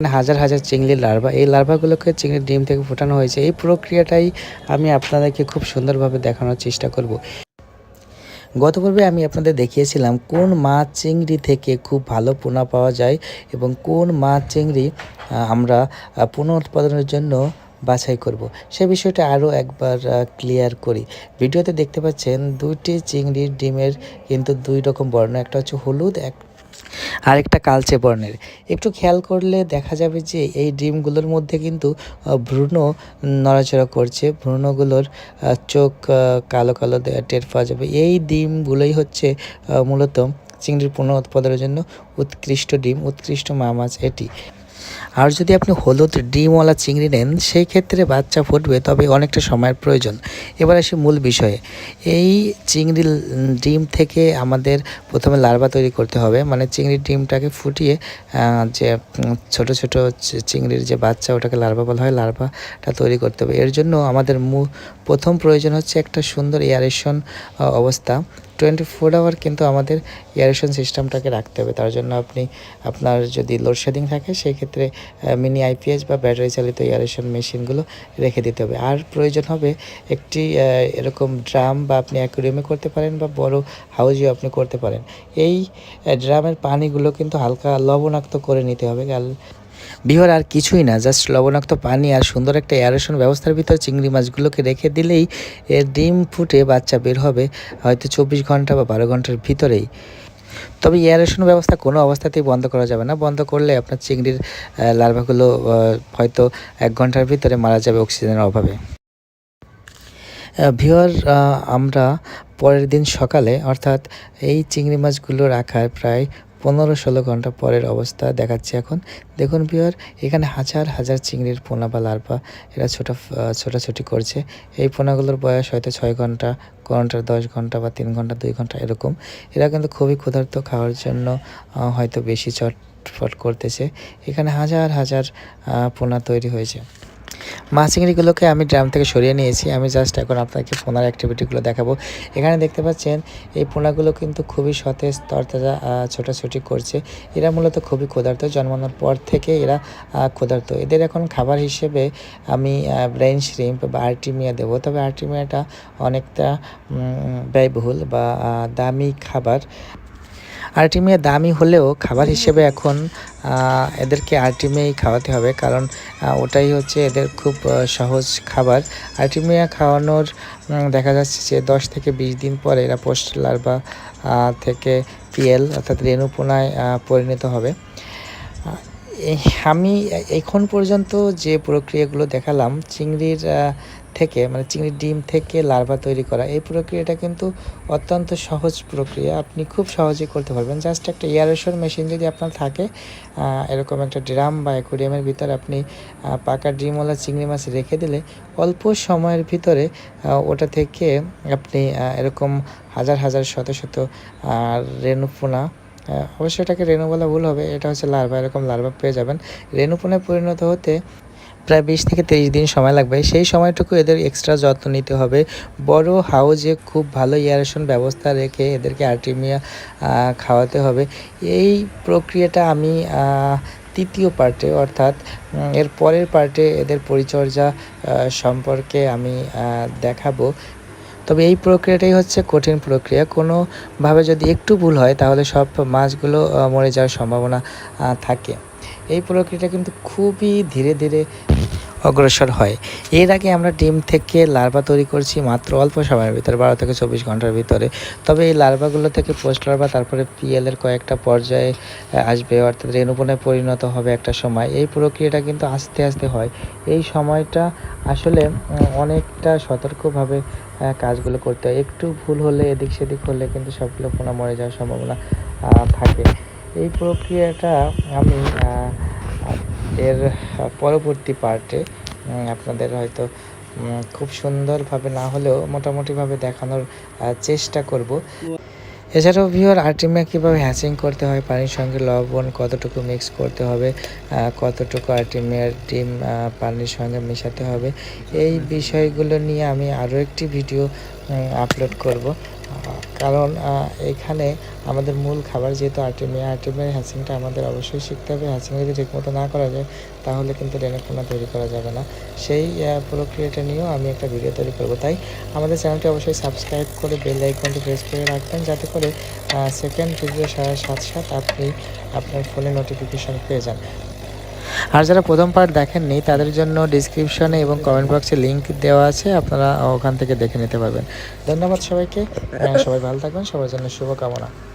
হাজার হাজার চিংড়ির লার্ভা। এই লার্ভাগুলোকে চিংড়ির ডিম থেকে ফোটানো হয়েছে। এই প্রক্রিয়াটাই আমি আপনাদেরকে খুব সুন্দরভাবে দেখানোর চেষ্টা করব। গত পর্বে আমি আপনাদের দেখিয়েছিলাম কোন মাছ চিংড়ি থেকে খুব ভালো পোনা পাওয়া যায় এবং কোন মাছ চিংড়ি আমরা পুনঃ উৎপাদনের জন্য বাছাই করব। সে বিষয়টা আরও একবার ক্লিয়ার করি। ভিডিওতে দেখতে পাচ্ছেন দুইটি চিংড়ির ডিমের কিন্তু দুই রকম বর্ণ। একটা হচ্ছে হলুদ এক আরেকটা কালচে বর্ণের। একটু খেয়াল করলে দেখা যাবে যে এই ডিমগুলোর মধ্যে কিন্তু ভ্রূণ নড়াচড়া করছে। ভ্রূণগুলোর চোখ কালো কালো টের পাওয়া যাবে। এই ডিমগুলোই হচ্ছে মূলত চিংড়ির পুনঃ উৎপাদনের জন্য উৎকৃষ্ট ডিম, উৎকৃষ্ট মা মাছ এটি। আর যদি আপনি হলুদ ডিমওয়ালা চিংড়ি নেন, সেই ক্ষেত্রে বাচ্চা ফুটবে, তবে অনেকটা সময়ের প্রয়োজন। এবার আসি মূল বিষয়ে। এই চিংড়ি ডিম থেকে আমাদের প্রথমে লার্ভা তৈরি করতে হবে। মানে চিংড়ির ডিমটাকে ফুটিয়ে যে ছোট ছোট চিংড়ির যে বাচ্চা, ওটাকে লার্ভা বলা হয়, লার্ভাটা তৈরি করতে হবে। এর জন্য আমাদের প্রথম প্রয়োজন হচ্ছে একটা সুন্দর এয়ারেশন অবস্থা। টোয়েন্টি ফোর আওয়ার কিন্তু আমাদের এয়ারেশন সিস্টেমটাকে রাখতে হবে। তার জন্য আপনি, আপনার যদি লোডশেডিং থাকে সেই ক্ষেত্রে মিনি আইপিএস বা ব্যাটারি চালিত এয়ারেশন মেশিনগুলো রেখে দিতে হবে। আর প্রয়োজন হবে একটি এরকম ড্রাম বা আপনি অ্যাকুরিয়ামে করতে পারেন বা বড় হাউজেও আপনি করতে পারেন। এই ড্রামের পানিগুলো কিন্তু হালকা লবণাক্ত করে নিতে হবে। কাল বিহার আর কিছুই না জাস্ট লবণাক্ত পানি আর সুন্দর একটা এয়ারেশন ব্যবস্থার ভিতর চিংড়ি মাছগুলোকে রেখে দিলেই এর ডিম ফুটে বাচ্চা বের হবে, হয়তো চব্বিশ ঘণ্টা বা বারো ঘণ্টার ভিতরেই। তবে এয়ারেশন ব্যবস্থা কোনো অবস্থাতেই বন্ধ করা যাবে না, বন্ধ করলে আপনার চিংড়ির লার্ভাগুলো হয়তো এক ঘণ্টার ভিতরে মারা যাবে অক্সিজেনের অভাবে। ভিওর আমরা পরের দিন সকালে, অর্থাৎ এই চিংড়ি মাছগুলো রাখার প্রায় পনেরো ষোলো ঘণ্টা পরের অবস্থা দেখাচ্ছি এখন। দেখুন ভিওর এখানে হাজার হাজার চিংড়ির পোনা বা লার্ভা এরা ছোটো ছোটাছুটি করছে। এই পোনাগুলোর বয়স হয়তো ছয় ঘণ্টা কোনটার দশ ঘণ্টা বা তিন ঘণ্টা, দুই ঘণ্টা এরকম। এরা কিন্তু খুবই ক্ষুধার্ত খাওয়ার জন্য হয়তো বেশি চটফট করতেছে। এখানে হাজার হাজার পোনা তৈরি হয়েছে। মাছ চিংড়িগুলোকে আমি ড্রাম থেকে সরিয়ে নিয়েছি। আমি জাস্ট এখন আপনাকে পোনার অ্যাক্টিভিটিগুলো দেখাবো। এখানে দেখতে পাচ্ছেন, এই পোনাগুলো কিন্তু খুবই সতেজ, তরতাজা ছোটাছুটি করছে। এরা মূলত খুবই ক্ষুধার্ত, জন্মানোর পর থেকে এরা ক্ষুধার্ত। এদের এখন খাবার হিসেবে আমি ব্রেন শ্রিম্প বা আর্টিমিয়া দেবো। তবে আর্টিমিয়াটা অনেকটা ব্যয়বহুল বা দামি খাবার। আর্টিমিয়া দামি হলেও খাবার হিসেবে এখন এদেরকে আর্টিমিয়াই খাওয়াতে হবে। কারণ ওটাই হচ্ছে এদের খুব সহজ খাবার। আর্টিমিয়া খাওয়ানোর দেখা যাচ্ছে যে দশ থেকে বিশ দিন পরে এরা পোস্ট লার্ভা থেকে পিএল অর্থাৎ রেণুপোনায় পরিণত হবে। আমি এখন পর্যন্ত যে প্রক্রিয়াগুলো দেখালাম, চিংড়ির থেকে মানে চিংড়ির ডিম থেকে লার্ভা তৈরি করা, এই প্রক্রিয়াটা কিন্তু অত্যন্ত সহজ প্রক্রিয়া। আপনি খুব সহজেই করতে পারবেন। জাস্ট একটা এয়ারেশন মেশিন যদি আপনার থাকে এরকম একটা ড্রাম বা অ্যাকোরিয়ামের ভিতরে আপনি পাকা ডিমওয়ালা চিংড়ি মাছ রেখে দিলে অল্প সময়ের ভিতরে ওটা থেকে আপনি এরকম হাজার হাজার, শত শত রেণুপোনা অবশ্যই এটাকে রেণু বলা ভুল হবে, এটা হচ্ছে লার্ভা এরকম লার্ভা পেয়ে যাবেন। রেণুপোনায় পরিণত হতে প্রায় বিশ থেকে তেইশ দিন সময় লাগবে। সেই সময়টুকু এদের এক্সট্রা যত্ন নিতে হবে। বড় হাউজে খুব ভালো এয়ারেশন ব্যবস্থা রেখে এদেরকে আর্টিমিয়া খাওয়াতে হবে। এই প্রক্রিয়াটা আমি তৃতীয় পার্টে অর্থাৎ এর পরের পার্টে এদের পরিচর্যা সম্পর্কে আমি দেখাবো। তবে এই প্রক্রিয়াটাই হচ্ছে কঠিন প্রক্রিয়া। কোনোভাবে যদি একটু ভুল হয়, তাহলে সব মাছগুলো মরে যাওয়ার সম্ভাবনা থাকে। এই প্রক্রিয়াটা কিন্তু খুবই ধীরে ধীরে অগ্রসর হয়। এর আগে আমরা ডিম থেকে লার্ভা তৈরি করছি মাত্র অল্প সময়ের ভিতরে, বারো থেকে চব্বিশ ঘণ্টার ভিতরে। তবে এই লার্ভাগুলো থেকে পোস্ট লার্ভা, তারপরে পিএল এর কয়েকটা পর্যায়ে আসবে, অর্থাৎ রেণুপনায় পরিণত হবে একটা সময়। এই প্রক্রিয়াটা কিন্তু আস্তে আস্তে হয়। এই সময়টা আসলে অনেকটা সতর্কভাবে কাজগুলো করতে হয়। একটু ভুল হলে, এদিক সেদিক হলে কিন্তু সবগুলো পোনা মরে যাওয়ার সম্ভাবনা থাকে। এই প্রক্রিয়াটা আমি এর পরবর্তী পার্টে আপনাদের হয়তো খুব সুন্দরভাবে না হলেও মোটামুটিভাবে দেখানোর চেষ্টা করব। এছাড়াও ভিওর আর্টিমিয়া কীভাবে হ্যাচিং করতে হয়, পানির সঙ্গে লবণ কতটুকু মিক্স করতে হবে কতটুকু আর্টিমিয়ার ডিম পানির সঙ্গে মেশাতে হবে, এই বিষয়গুলো নিয়ে আমি আরও একটি ভিডিও আপলোড করব। কারণ এখানে আমাদের মূল খাবার যেহেতু আর্টিমিয়া আর্টিমিয়ার হ্যাচিংটা আমাদের অবশ্যই শিখতে হবে। হ্যাচিং যদি ঠিকমতো না করা যায়, তাহলে কিন্তু রেনেপোনা তৈরি করা যাবে না। সেই প্রক্রিয়াটা নিয়েও আমি একটা ভিডিও তৈরি করব। তাই আমাদের চ্যানেলটি অবশ্যই সাবস্ক্রাইব করে বেল আইকনটি প্রেস করে রাখবেন, যাতে করে সেকেন্ড ভিডিও সারা সাথে সাথে আপনি আপনার ফোনে নোটিফিকেশন পেয়ে যান। আর যারা প্রথম পার্ট দেখেননি তাদের জন্য ডিসক্রিপশনে এবং কমেন্ট বক্সে লিঙ্ক দেওয়া আছে আপনারা ওখান থেকে দেখে নিতে পারবেন। ধন্যবাদ সবাইকে আহ, সবাই ভালো থাকবেন সবার জন্য শুভকামনা।